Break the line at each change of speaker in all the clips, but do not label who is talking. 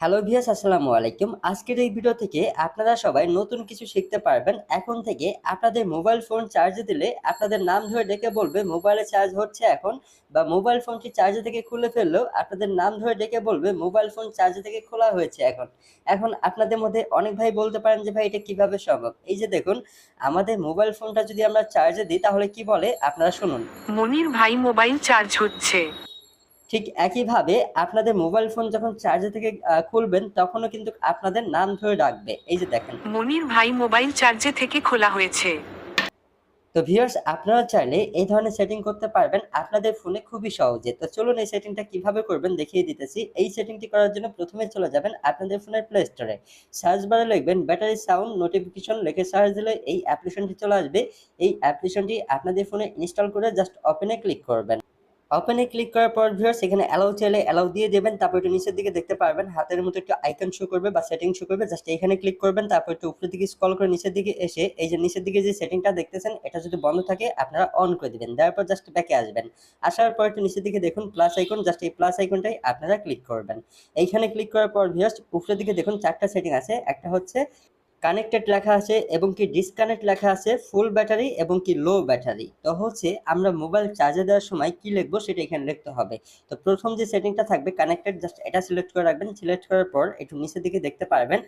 Hello ভিয়াস, আসসালামু আলাইকুম। আজকের এই ভিডিও থেকে আপনারা সবাই নতুন কিছু শিখতে পারবেন। এখন থেকে আপনাদের মোবাইল ফোন চার্জে দিলে আপনাদের নাম ধরে ডেকে বলবে, মোবাইলে চার্জ হচ্ছে এখন। বা মোবাইল ফোনটি চার্জে থেকে খুলে ফেললেও আপনাদের নাম ধরে ডেকে বলবে, মোবাইল ফোন চার্জে থেকে খোলা হয়েছে এখন। এখন আপনাদের মধ্যে অনেক ভাই বলতে পারেন যে, ভাই, এটা কীভাবে সম্ভব? এই যে দেখুন, আমাদের মোবাইল ফোনটা যদি আমরা চার্জে দিই, তাহলে কি বলে? আপনারা শুনুন।
মনির ভাই, মোবাইল চার্জ হচ্ছে।
ঠিক একইভাবে আপনাদের মোবাইল ফোন যখন চার্জে থেকে খুলবেন তখনও কিন্তু আপনাদের নাম ধরে ডাকবে এই যে দেখেন।
মনির ভাই মোবাইল চার্জে থেকে খোলা হয়েছে।
তো ভিউয়ার্স আপনারা চাইলে এই ধরনের সেটিং করতে পারবেন। আপনাদের ফোনে খুবই সহজে। তো চলুন এই সেটিংটা কীভাবে করবেন দেখিয়ে দিতেছি। এই সেটিংটি করার জন্য প্রথমে চলে যাবেন আপনাদের ফোনের প্লে স্টোরে সার্চ বারে লিখবেন ব্যাটারি সাউন্ড নোটিফিকেশন লিখে সার্চ দিলে এই অ্যাপ্লিকেশনটি চলে আসবে। এই অ্যাপ্লিকেশনটি আপনাদের ফোনে ইনস্টল করে জাস্ট ওপেনে ক্লিক করবেন। ওপেনে ক্লিক করার পর ভিউয়ার্স এখানে অ্যালাউ চাইলে অ্যালাউ দিয়ে দেবেন, তারপর একটু নিচের দিকে দেখতে পারবেন। হাতের মতো একটু আইকন শো করবে বা সেটিং শো করবে জাস্ট এখানে ক্লিক করবেন, তারপর একটু উপরের দিকে স্ক্রল করে নিচের দিকে এসে এই যে নিচের দিকে যে সেটিংটা দেখতেছেন, এটা যদি বন্ধ থাকে, আপনারা অন করে দিবেন। তারপর জাস্ট ব্যাকে আসবেন। আসার পর একটু নিচের দিকে দেখুন প্লাস আইকন জাস্ট এই প্লাস আইকনটাই আপনারা ক্লিক করবেন। এইখানে ক্লিক করার পর ভিউয়ার্স উপরের দিকে দেখুন, চারটা সেটিং আছে। একটা হচ্ছে কানেক্টেড লেখা আছে এবং কি ডিসকানেক্ট লেখা আছে ফুল ব্যাটারি এবং কি লো ব্যাটারি তো হচ্ছে আমরা মোবাইল চার্জে দেওয়ার সময় কি লিখব সেটা এখানে লিখতে হবে। তো প্রথম যে সেটিংটা থাকবে কানেক্টেড জাস্ট এটা সিলেক্ট করে রাখবেন। সিলেক্ট করার পর একটু নিচের দিকে দেখতে পারবেন।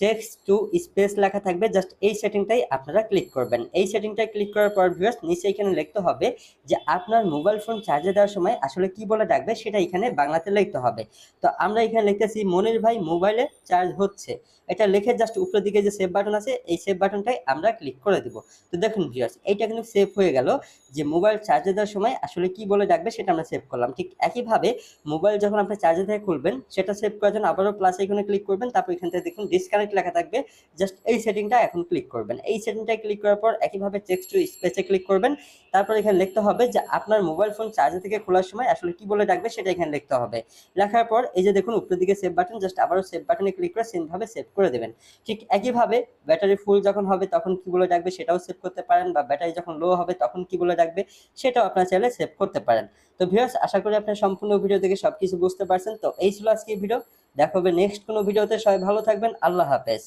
টেক্সট টু স্পেস লেখা থাকবে জাস্ট এই সেটিংটাই আপনারা ক্লিক করবেন। এই সেটিংটাই ক্লিক করার পর ভিউয়ার্স নিচে এখানে লিখতে হবে যে আপনার মোবাইল ফোন চার্জে দেওয়ার সময় আসলে কি বলে ডাকবে সেটা এখানে বাংলাতে লিখতে হবে। তো আমরা এখানে লিখতেছি, মনির ভাই মোবাইলে চার্জ হচ্ছে। এটা লিখে জাস্ট উপরের দিকে যে সেভ বাটন আছে, এই সেভ বাটনটাই আমরা ক্লিক করে দিব। তো দেখুন ভিউয়ার্স এইটা কিন্তু সেভ হয়ে গেল যে মোবাইল চার্জে দেওয়ার সময় আসলে কি বলে ডাকবে সেটা আমরা সেভ করলাম। ঠিক একইভাবে মোবাইল যখন আপনি চার্জে থেকে খুলবেন, সেটা সেভ করার জন্য আবারও প্লাস এখানে ক্লিক করবেন, তারপর এখান থেকে দেখুন ডিসকানেক্ট লেখা থাকবে জাস্ট এই সেটিংটা এখন ক্লিক করবেন। এই সেটিংটা ক্লিক করার পর একইভাবে টেক্সট টু স্পেসে ক্লিক করবেন। তারপর এখানে লিখতে হবে যে আপনার মোবাইল ফোন চার্জে থেকে খোলার সময় আসলে কি বলে ডাকবে সেটা এখানে লিখতে হবে। লেখার পর এই যে দেখুন উপরের দিকে সেভ বাটন জাস্ট আবারও সেভ বাটনে ক্লিক করে সেমভাবে সেভ করে দেবেন। ঠিক একইভাবে ব্যাটারি ফুল যখন হবে তখন কি বলে ডাকবে সেটাও সেভ করতে পারেন বা ব্যাটারি যখন লো হবে তখন কি বলে ডাকবে সেটাও আপনার চাইলে সেভ করতে পারেন। তো ভিউয়ার্স আশা করি আপনার সম্পূর্ণ ভিডিও থেকে সবকিছু বুঝতে পারছেন। তো এই ছিল আজকের ভিডিও দেখা হবে নেক্সট কোনো ভিডিওতে। সবাই ভালো থাকবেন আল্লাহ হাফেজ।